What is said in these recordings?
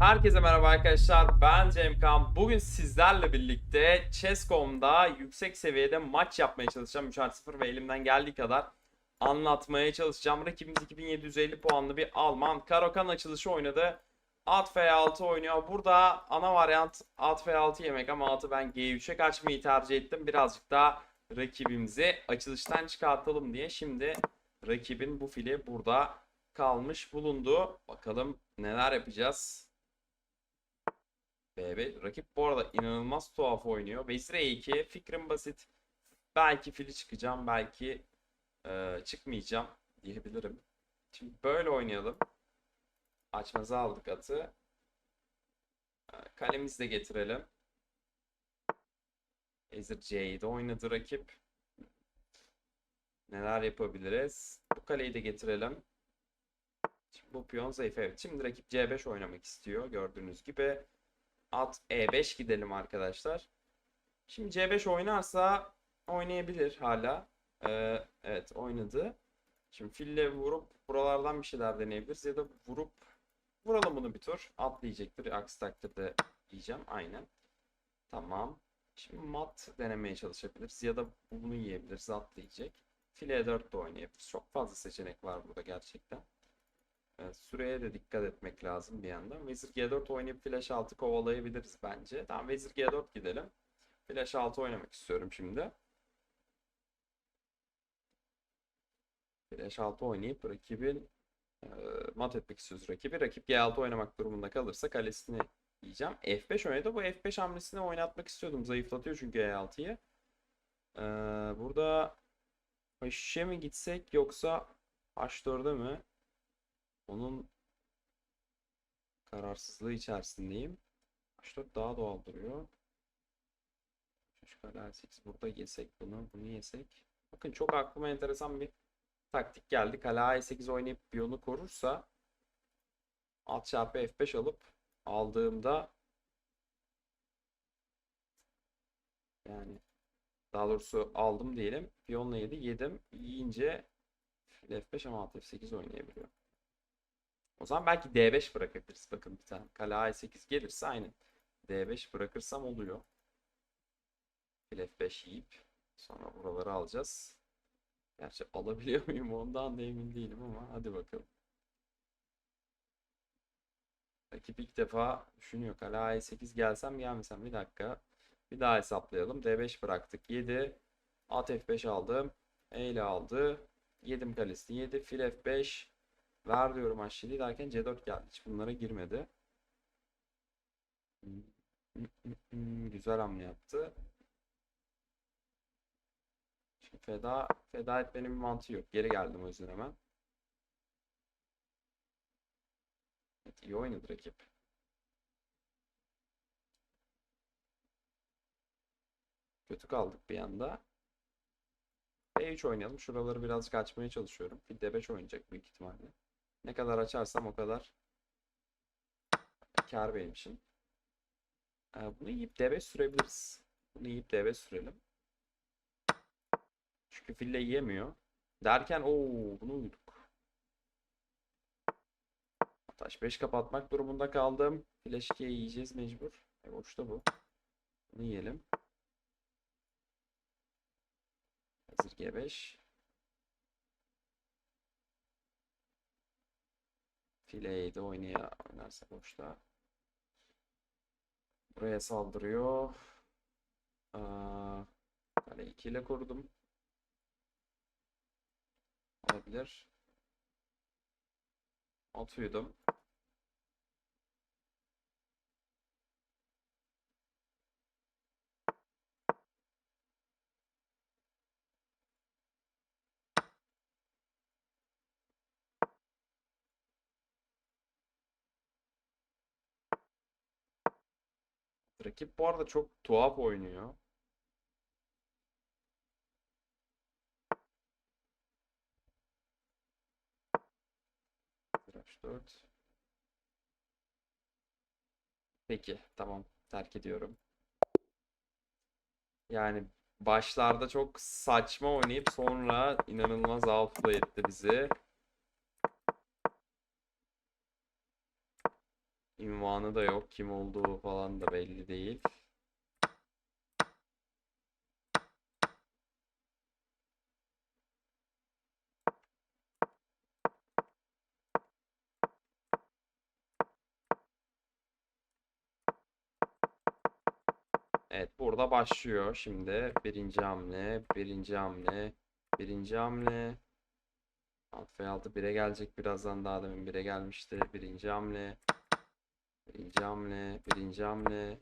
Herkese merhaba arkadaşlar. Ben Cemkan. Bugün sizlerle birlikte Chess.com'da yüksek seviyede maç yapmaya çalışacağım. 3 0 ve elimden geldiği kadar anlatmaya çalışacağım. Rakibimiz 2750 puanlı bir Alman. Karokan açılışı oynadı. At F6 oynuyor. Burada ana varyant at F6 yemek ama atı ben G3'e kaçmayı tercih ettim. Birazcık daha rakibimizi açılıştan çıkartalım diye. Şimdi rakibin bu fili burada kalmış bulundu. Bakalım neler yapacağız. BB. Rakip bu arada inanılmaz tuhaf oynuyor. Vezir E2. Fikrim basit. Belki fili çıkacağım. Belki e, çıkmayacağım diyebilirim. Şimdi böyle oynayalım. Açmazı aldık atı. E, Kalemizi de getirelim. Vezir C7 oynadı rakip. Neler yapabiliriz? Bu kaleyi de getirelim. Şimdi bu piyon zayıf. Evet. Şimdi rakip C5 oynamak istiyor. Gördüğünüz gibi. At E5 gidelim arkadaşlar. Şimdi C5 oynarsa oynayabilir hala. Ee, evet oynadı. Şimdi fille vurup buralardan bir şeyler deneyebiliriz. Ya da vurup vuralım bunu bir tur. Atlayacaktır. Aksi takdirde yiyeceğim. Aynen. Tamam. Şimdi mat denemeye çalışabiliriz. Ya da bunu yiyebiliriz. Atlayacak. File 4 de oynayabiliriz. Çok fazla seçenek var burada gerçekten. Evet, süreye de dikkat etmek lazım bir yandan. Vezir G4 oynayıp flash 6 kovalayabiliriz bence. Tamam Vezir G4 gidelim. Flash 6 oynamak istiyorum şimdi. Flash 6 oynayıp rakibin e, mat etmek istiyoruz rakibi. Rakip G6 oynamak durumunda kalırsa kalesini yiyeceğim. F5 oynadı. Bu F5 hamlesini oynatmak istiyordum. Zayıflatıyor çünkü E6'yı. Ee, burada H3'e mi gitsek yoksa H4'e mi? Onun kararsızlığı içerisindeyim. H4 daha doğal duruyor. Şu kare 8 burada yesek bunu, bunu yesek. Bakın çok aklıma enteresan bir taktik geldi. Kale A8 oynayıp piyonu korursa alt çarpı F5 alıp aldığımda yani daha doğrusu aldım diyelim. Piyonla yedi. Yedim. Yiyince F5 ama alt F8 oynayabiliyor. O zaman belki D5 bırakabiliriz. Bakın bir tane. Kale A8 gelirse aynen. D5 bırakırsam oluyor. Fil F5 yiyip sonra buraları alacağız. Gerçi alabiliyor muyum ondan da emin değilim ama hadi bakalım. Rakip ilk defa düşünüyor. Kale A8 gelsem gelmesem bir dakika. Bir daha hesaplayalım. D5 bıraktık. 7. At F5 aldım. E ile aldı. Yedim kalesini. 7. Fil F5. Ver diyorum H7 derken C4 geldi. Hiç bunlara girmedi. Güzel hamle yaptı. Şimdi feda, feda etmenin bir mantığı yok. Geri geldim o yüzden hemen. Evet, iyi oynadı rakip. Kötü kaldık bir anda. B3 oynayalım. Şuraları birazcık açmaya çalışıyorum. Fil D5 oynayacak büyük ihtimalle. Ne kadar açarsam o kadar kar benim için. Ee, bunu yiyip D5 sürebiliriz. Bunu yiyip D5 sürelim. Çünkü fille yiyemiyor. Derken o bunu uyduk. Taş 5 kapatmak durumunda kaldım. Flash 2'ye yiyeceğiz mecbur. E boşta bu. Bunu yiyelim. Hazır G5. Fileyi de oynaya boşta. Buraya saldırıyor. Aa, kale 2 ile korudum. Olabilir. At Rakip bu arada çok tuhaf oynuyor. Tıraş 4. Peki tamam terk ediyorum. Yani başlarda çok saçma oynayıp sonra inanılmaz outplay etti bizi. Ünvanı da yok. Kim olduğu falan da belli değil. Evet burada başlıyor şimdi. Birinci hamle, birinci hamle, birinci hamle. Alt F6 1'e gelecek birazdan daha demin 1'e gelmişti. Birinci hamle. Birinci hamle, birinci hamle,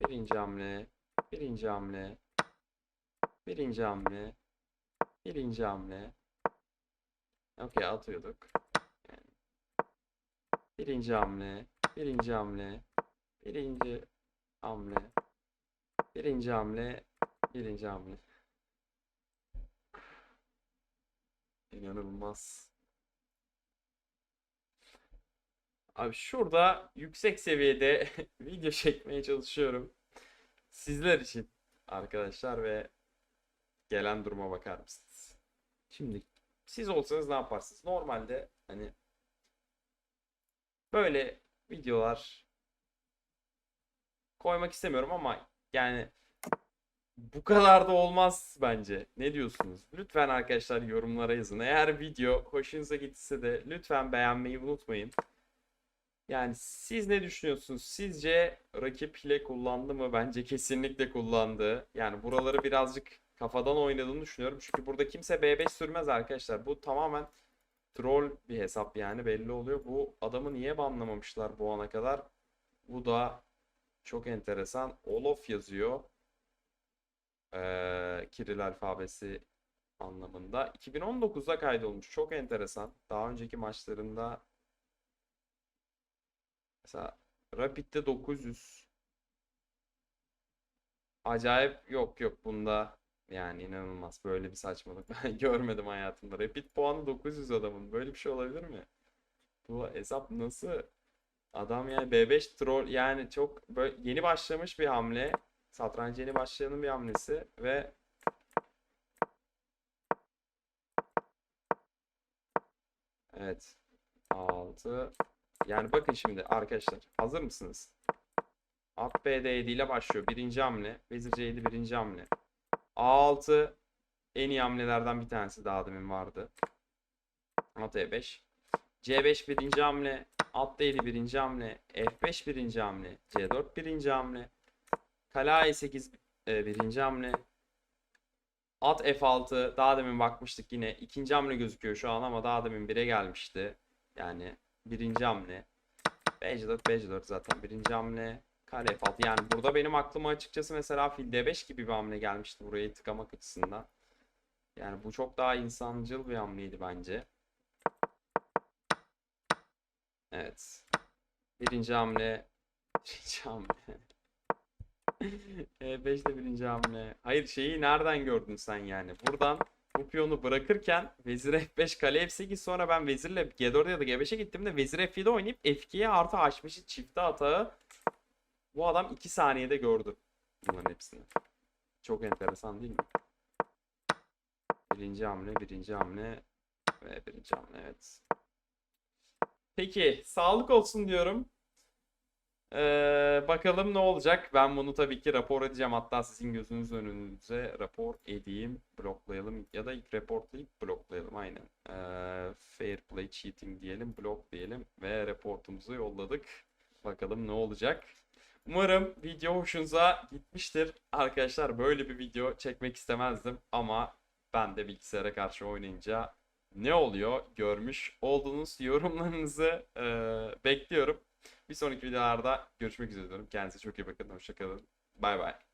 birinci hamle, birinci hamle, birinci hamle, birinci hamle. Okey atıyorduk. Birinci hamle, birinci hamle, birinci hamle, birinci hamle, birinci hamle. İnanılmaz. Abi şurada yüksek seviyede video çekmeye çalışıyorum. Sizler için arkadaşlar ve gelen duruma bakar mısınız? Şimdi siz olsanız ne yaparsınız? Normalde hani böyle videolar koymak istemiyorum ama yani bu kadar da olmaz bence. Ne diyorsunuz? Lütfen arkadaşlar yorumlara yazın. Eğer video hoşunuza gittiyse de lütfen beğenmeyi unutmayın. Yani siz ne düşünüyorsunuz? Sizce rakip hile kullandı mı? Bence kesinlikle kullandı. Yani buraları birazcık kafadan oynadığını düşünüyorum. Çünkü burada kimse B5 sürmez arkadaşlar. Bu tamamen troll bir hesap yani belli oluyor. Bu adamı niye banlamamışlar bu ana kadar? Bu da çok enteresan. Olof yazıyor. Ee, Kiril alfabesi anlamında. 2019'da kaydolmuş. Çok enteresan. Daha önceki maçlarında mesela Rapid'de 900 acayip yok yok bunda yani inanılmaz böyle bir saçmalık ben görmedim hayatımda. Rapid puanı 900 adamın. Böyle bir şey olabilir mi? Bu hesap nasıl? Adam yani B5 troll yani çok böyle yeni başlamış bir hamle. Satranç yeni başlayanın bir hamlesi ve Evet. 6 yani bakın şimdi arkadaşlar hazır mısınız? At B D7 ile başlıyor. Birinci hamle. Vezir C7 birinci hamle. A6 en iyi hamlelerden bir tanesi daha demin vardı. At E5. C5 birinci hamle. At D7 birinci hamle. F5 birinci hamle. C4 birinci hamle. Kale A8 e, birinci hamle. At F6 daha demin bakmıştık yine. ikinci hamle gözüküyor şu an ama daha demin 1'e gelmişti. Yani birinci hamle. B4 B4 zaten birinci hamle. Kare F6 yani burada benim aklıma açıkçası mesela fil D5 gibi bir hamle gelmişti burayı tıkamak açısından. Yani bu çok daha insancıl bir hamleydi bence. Evet. Birinci hamle. Birinci hamle. E5'te birinci hamle. Hayır şeyi nereden gördün sen yani? Buradan bu piyonu bırakırken vezir F5 kale F8 sonra ben vezirle G4 ya da G5'e gittiğimde vezir F7 oynayıp F2'ye artı H5'i çifte atağı bu adam 2 saniyede gördü bunların hepsini. Çok enteresan değil mi? Birinci hamle, birinci hamle ve birinci hamle evet. Peki sağlık olsun diyorum. Ee, bakalım ne olacak. Ben bunu tabii ki rapor edeceğim. Hatta sizin gözünüz önünüze rapor edeyim. Ya da reportlayıp bloklayalım. Aynen. Ee, fair play cheating diyelim. Blok diyelim. Ve reportumuzu yolladık. Bakalım ne olacak. Umarım video hoşunuza gitmiştir. Arkadaşlar böyle bir video çekmek istemezdim. Ama ben de bilgisayara karşı oynayınca ne oluyor görmüş olduğunuz yorumlarınızı e, bekliyorum. Bir sonraki videolarda görüşmek üzere diyorum. Kendinize çok iyi bakın. Hoşçakalın. Bay bay.